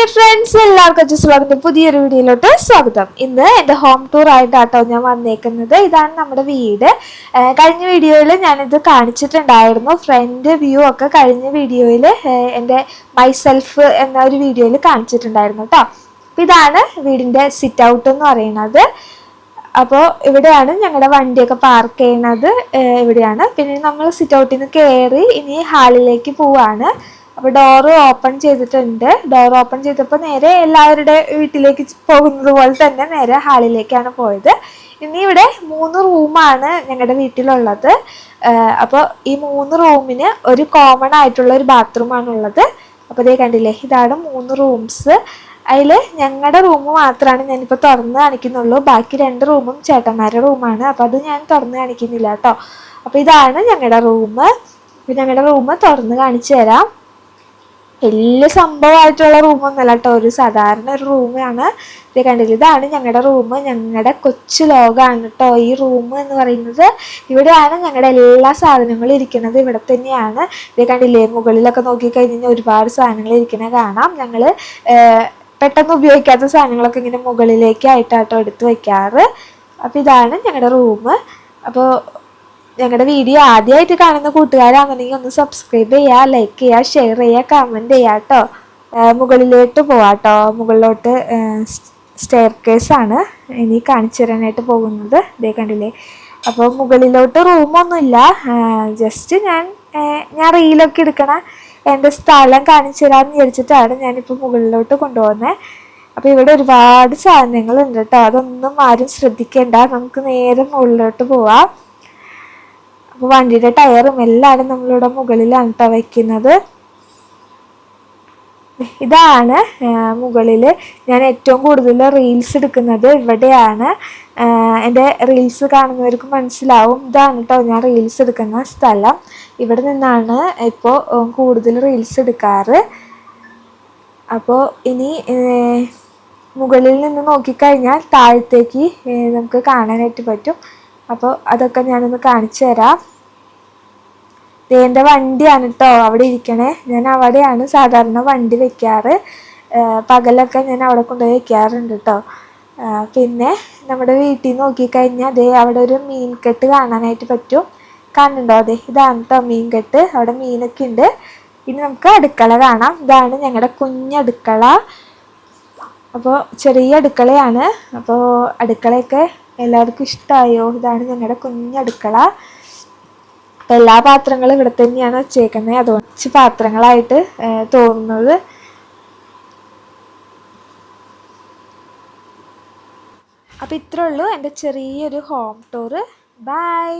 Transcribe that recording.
Dear friends എല്ലാവർക്കും അച്ഛൻ സ്വാഗതം പുതിയൊരു വീഡിയോയിലോട്ട് സ്വാഗതം. ഇന്ന് എന്റെ ഹോം ടൂർ ആയിട്ടാട്ടോ ഞാൻ വന്നേക്കുന്നത്. ഇതാണ് നമ്മുടെ വീട്. കഴിഞ്ഞ വീഡിയോയിൽ ഞാനിത് കാണിച്ചിട്ടുണ്ടായിരുന്നു. ഫ്രണ്ട് വ്യൂ ഒക്കെ കഴിഞ്ഞ വീഡിയോയിൽ എന്റെ മൈസെൽഫ് എന്ന ഒരു വീഡിയോയിൽ കാണിച്ചിട്ടുണ്ടായിരുന്നു കേട്ടോ അപ്പോൾ ഇതാണ് വീടിന്റെ സിറ്റ് ഔട്ട് എന്ന് പറയുന്നത്. അപ്പോൾ ഇവിടെയാണ് ഞങ്ങളുടെ വണ്ടിയൊക്കെ പാർക്ക് ചെയ്യണത്. ഇവിടെയാണ്. പിന്നെ നമ്മൾ സിറ്റ് ഔട്ടിൽ നിന്ന് കയറി ഇനി ഹാളിലേക്ക് പോവാണ്. അപ്പോൾ ഡോറ് ഓപ്പൺ ചെയ്തിട്ടുണ്ട്. ഡോർ ഓപ്പൺ ചെയ്തപ്പോൾ നേരെ എല്ലാവരുടെ വീട്ടിലേക്ക് പോകുന്നത് പോലെ തന്നെ നേരെ ഹാളിലേക്കാണ് പോയത്. ഇനി ഇവിടെ മൂന്ന് റൂമാണ് ഞങ്ങളുടെ വീട്ടിലുള്ളത്. അപ്പോൾ ഈ മൂന്ന് റൂമിന് ഒരു കോമൺ ആയിട്ടുള്ള ഒരു ബാത്റൂമാണ് ഉള്ളത്. അപ്പോൾ ഇതേ കണ്ടില്ലേ ഇതാണ് മൂന്ന് റൂംസ് അതിൽ ഞങ്ങളുടെ റൂം മാത്രമാണ് ഞാനിപ്പോൾ തുറന്ന് കാണിക്കുന്നുള്ളൂ. ബാക്കി രണ്ട് റൂമും ചേട്ടന്മാരുടെ റൂമാണ് അപ്പോൾ അത് ഞാൻ തുറന്ന് കാണിക്കുന്നില്ല കേട്ടോ അപ്പോൾ ഇതാണ് ഞങ്ങളുടെ റൂം അപ്പോൾ ഞങ്ങളുടെ റൂം തുറന്ന് കാണിച്ചു തരാം. വലിയ സംഭവമായിട്ടുള്ള റൂമൊന്നുമല്ല കേട്ടോ. ഒരു സാധാരണ ഒരു റൂമാണ് ഇത് കണ്ടില്ല? ഇതാണ് ഞങ്ങളുടെ റൂം ഞങ്ങളുടെ കൊച്ചു ലോകമാണ് കേട്ടോ. ഈ റൂം എന്ന് പറയുന്നത് ഇവിടെയാണ് ഞങ്ങളുടെ എല്ലാ സാധനങ്ങളും ഇരിക്കുന്നത്. ഇവിടെ തന്നെയാണ്. ഇത് കണ്ടില്ലേ? മുകളിലൊക്കെ നോക്കിക്കഴിഞ്ഞാൽ ഒരുപാട് സാധനങ്ങൾ ഇരിക്കുന്നത് കാണാം. ഞങ്ങൾ പെട്ടെന്ന് ഉപയോഗിക്കാത്ത സാധനങ്ങളൊക്കെ ഇങ്ങനെ മുകളിലേക്കായിട്ടാട്ടോ എടുത്ത് വയ്ക്കാറ് അപ്പോൾ ഇതാണ് ഞങ്ങളുടെ റൂം അപ്പോൾ ഞങ്ങളുടെ വീഡിയോ ആദ്യമായിട്ട് കാണുന്ന കൂട്ടുകാരാണെന്നുണ്ടെങ്കിൽ ഒന്ന് സബ്സ്ക്രൈബ് ചെയ്യുക ലൈക്ക് ചെയ്യുക ഷെയർ ചെയ്യുക കമന്റ് ചെയ്യുക കേട്ടോ മുകളിലോട്ട് പോവാട്ടോ മുകളിലോട്ട് സ്റ്റെയർ കേസാണ് ഇനി കാണിച്ചു തരാനായിട്ട് പോകുന്നത്. ഇതേ കണ്ടില്ലേ? അപ്പോൾ മുകളിലോട്ട് റൂമൊന്നുമില്ല ജസ്റ്റ് ഞാൻ ഞാൻ റീലൊക്കെ എടുക്കണ എന്റെ സ്ഥലം കാണിച്ചു തരാമെന്ന് വിചാരിച്ചിട്ടാണ് ഞാനിപ്പോൾ മുകളിലോട്ട് കൊണ്ടുപോകുന്നത് അപ്പോൾ ഇവിടെ ഒരുപാട് സാധനങ്ങളുണ്ട് കേട്ടോ അതൊന്നും ആരും ശ്രദ്ധിക്കേണ്ട. നമുക്ക് നേരെ മുകളിലോട്ട് പോവാം. അപ്പോൾ വണ്ടിയുടെ ടയറും എല്ലാവരും നമ്മളിവിടെ മുകളിലാണ് കേട്ടോ വയ്ക്കുന്നത് ഇതാണ് മുകളിൽ ഞാൻ ഏറ്റവും കൂടുതൽ റീൽസ് എടുക്കുന്നത്. ഇവിടെയാണ് എന്റെ റീൽസ് കാണുന്നവർക്ക് മനസ്സിലാവും. ഇതാണ് കേട്ടോ ഞാൻ റീൽസ് എടുക്കുന്ന സ്ഥലം. ഇവിടെ നിന്നാണ് ഇപ്പോൾ കൂടുതൽ റീൽസ് എടുക്കാറ്. അപ്പോൾ ഇനി മുകളിൽ നിന്ന് നോക്കിക്കഴിഞ്ഞാൽ താഴത്തേക്ക് നമുക്ക് കാണാനായിട്ട് പറ്റും. അപ്പോൾ അതൊക്കെ ഞാനൊന്ന് കാണിച്ചു തരാം. എന്റെ വണ്ടിയാണ് കേട്ടോ അവിടെ ഇരിക്കണേ. ഞാൻ അവിടെയാണ് സാധാരണ വണ്ടി വെക്കാറ്. പകലൊക്കെ ഞാൻ അവിടെ കൊണ്ടുപോയി വെക്കാറുണ്ട് കേട്ടോ പിന്നെ നമ്മുടെ വീട്ടിൽ നോക്കിക്കഴിഞ്ഞാൽ ദേ അവിടെ ഒരു മീൻകെട്ട് കാണാനായിട്ട് പറ്റും. കാണുന്നുണ്ടോ? അതെ ഇതാണ് കേട്ടോ മീൻകെട്ട്. അവിടെ മീനൊക്കെ ഉണ്ട്. ഇനി നമുക്ക് അടുക്കള കാണാം. ഇതാണ് ഞങ്ങളുടെ കുഞ്ഞടുക്കള അപ്പോൾ ചെറിയ അടുക്കളയാണ്. അപ്പോൾ അടുക്കളയൊക്കെ എല്ലാവർക്കും ഇഷ്ടമായോ ഇതാണ് ഞങ്ങളുടെ കുഞ്ഞടുക്കള അപ്പം എല്ലാ പാത്രങ്ങളും ഇവിടെ തന്നെയാണ് വെച്ചേക്കുന്നത്. അതുകൊണ്ട് പാത്രങ്ങളായിട്ട് തോന്നുന്നത്. അപ്പോൾ ഇത്രേ ഉള്ളൂ. എന്റെ ചെറിയൊരു ഹോം ടൂറ്. ബൈ.